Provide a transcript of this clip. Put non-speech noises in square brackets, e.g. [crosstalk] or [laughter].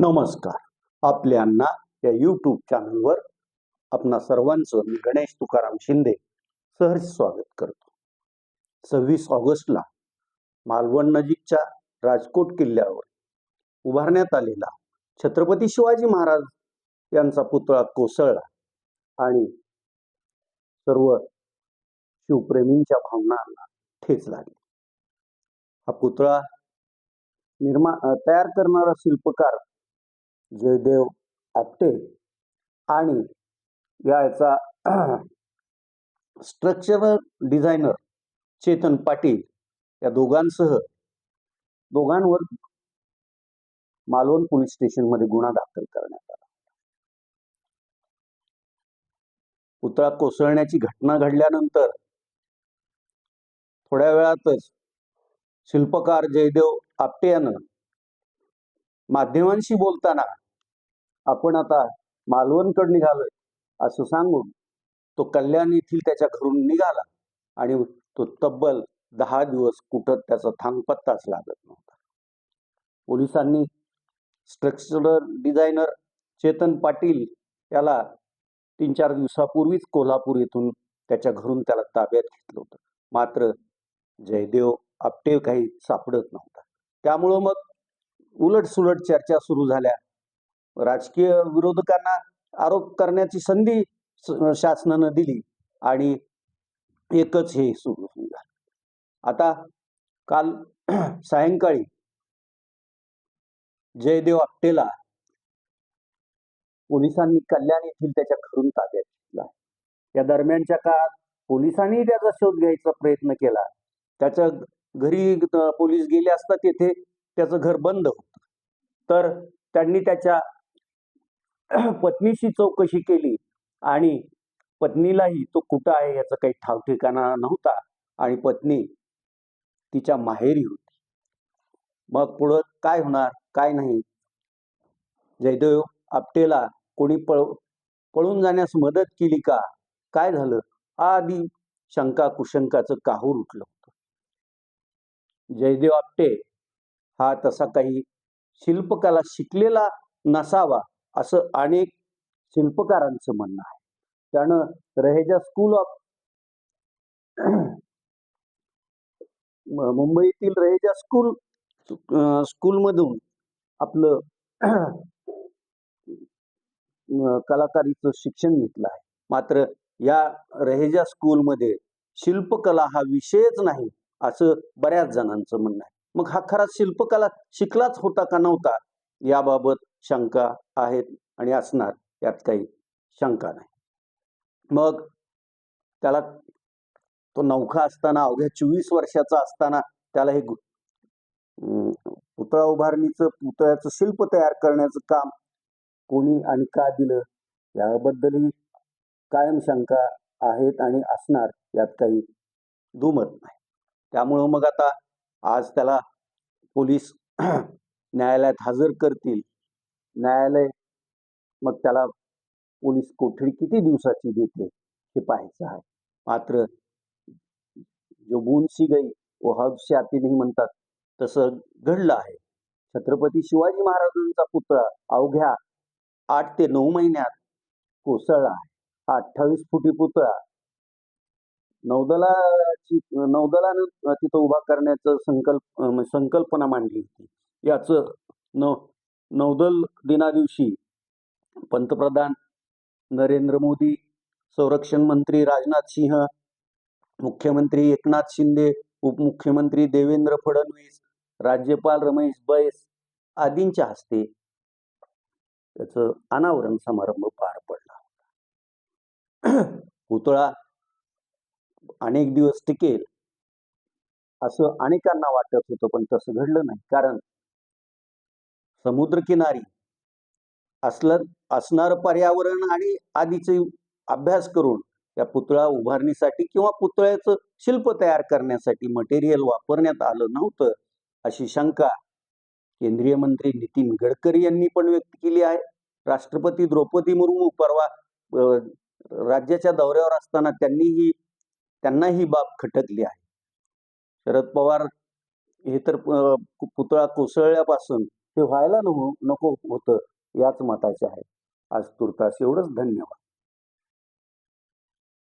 नमस्कार. आपल्यांना या यूट्यूब चॅनलवर आपणा सर्वांचं मी गणेश तुकाराम शिंदे सहर्ष स्वागत करतो. सव्वीस ऑगस्टला मालवण नजीकच्या राजकोट किल्ल्यावर उभारण्यात आलेला छत्रपती शिवाजी महाराज यांचा पुतळा कोसळला आणि सर्व शिवप्रेमींच्या भावनांना ठेच लागली. हा पुतळा निर्मा तयार करणारा शिल्पकार जयदेव आपटे आणि याचा स्ट्रक्चरल डिझायनर चेतन पाटील या दोघांसह दोघांवर मालवण पोलीस स्टेशनमध्ये गुन्हा दाखल करण्यात आला. पुतळा कोसळण्याची घटना घडल्यानंतर थोड्या वेळातच शिल्पकार जयदेव आपटे यानं माध्यमांशी बोलताना आपण आता मालवणकडे निघालोय असं सांगून तो कल्याण येथील त्याच्या घरून निघाला आणि तो तब्बल दहा दिवस कुठं त्याचा थांगपत्ताच लागत नव्हता. पोलिसांनी स्ट्रक्चरल डिझायनर चेतन पाटील याला तीन चार दिवसापूर्वीच कोल्हापूर येथून त्याच्या घरून त्याला ताब्यात घेतलं होतं. मात्र जयदेव आपटे काही सापडत नव्हता. त्यामुळं मग उलटसुलट चर्चा सुरू झाल्या. राजकीय विरोधकांना आरोप करण्याची संधी शासनानं दिली आणि एकच हे सुरू झालं आता काल [clears throat] सायंकाळी जयदेव आपटेला पोलिसांनी कल्याण येथील त्याच्या घरून ताब्यात घेतला या दरम्यानच्या काळात पोलिसांनी त्याचा शोध घ्यायचा प्रयत्न केला. त्याच्या घरी पोलीस गेले असता तेथे त्याचं घर बंद होतं. तर त्यांनी त्याच्या पत्नीशी चौकशी केली आणि पत्नीलाही तो कुठं आहे याचा काही ठाव ठिकाणा नव्हता आणि पत्नी तिच्या माहेरी होती. मग पुढं काय होणार काय नाही. जयदेव आपटेला कोणी पळ पळून जाण्यास मदत केली का? काय झालं? आधी शंका कुशंकाचं काहूर उठलं होतं. जयदेव आपटे हा तसा काही शिल्पकला शिकलेला नसावा असं अनेक शिल्पकारांचं म्हणणं आहे. त्यानं रहेजा स्कूल ऑफ मुंबईतील रहेजा स्कूल स्कूलमधून आपलं कलाकारीचं शिक्षण घेतलं आहे. मात्र या रहेजा स्कूलमध्ये शिल्पकला हा विषयच नाही असं बऱ्याच जणांचं म्हणणं आहे. मग हा खरा शिल्पकला शिकलाच होता का नव्हता? याबाबत शंका आहेत आणि असणार यात काही शंका नाही. मग त्याला तो नौखा असताना अवघ्या चोवीस वर्षाचा असताना त्याला हे पुतळा उभारणीचं पुतळ्याचं शिल्प तयार करण्याचं काम कोणी आणि का दिलं? याबद्दलही कायम शंका आहेत आणि असणार यात काही दुमत नाही. त्यामुळं मग आता आज त्याला पोलीस न्यायालयात हजर करतील. न्यायालय मग त्याला पोलीस कोठडी किती दिवसाची देते हे पाहायचं आहे. मात्र जो बोनसी गई व हौशी आती नाही म्हणतात तसं घडलं आहे. छत्रपती शिवाजी महाराजांचा पुतळा अवघ्या आठ ते नऊ महिन्यात कोसळला आहे. हा अठ्ठावीस फुटी पुतळा नौदलाची नौदलानं तिथं उभा करण्याचं संकल्प संकल्पना मांडली होती. याचं नौ नौदल दिनादिवशी पंतप्रधान नरेंद्र मोदी संरक्षण मंत्री राजनाथ सिंह मुख्यमंत्री एकनाथ शिंदे उपमुख्यमंत्री देवेंद्र फडणवीस राज्यपाल रमेश बैस आदींच्या हस्ते त्याचं अनावरण समारंभ पार पडला [clears throat] पुतळा अनेक दिवस टिकेल. असं अनेकांना वाटत होतं पण तसं घडलं नाही. कारण समुद्रकिनारी असलं असणारं पर्यावरण आणि आधीचे अभ्यास करून या पुतळा उभारणीसाठी किंवा पुतळ्याचं शिल्प तयार करण्यासाठी मटेरियल वापरण्यात आलं नव्हतं अशी शंका केंद्रीय मंत्री नितीन गडकरी यांनी पण व्यक्त केली आहे. राष्ट्रपती द्रौपदी मुर्मू परवा राज्याच्या दौऱ्यावर असताना त्यांनीही त्यांना ही बाब खटकली आहे. शरद पवार हे तर पुतळा कोसळल्यापासून ते व्हायला नको नको होतं याच मताचे आहे. आज तुर्तास एवढंच धन्यवाद.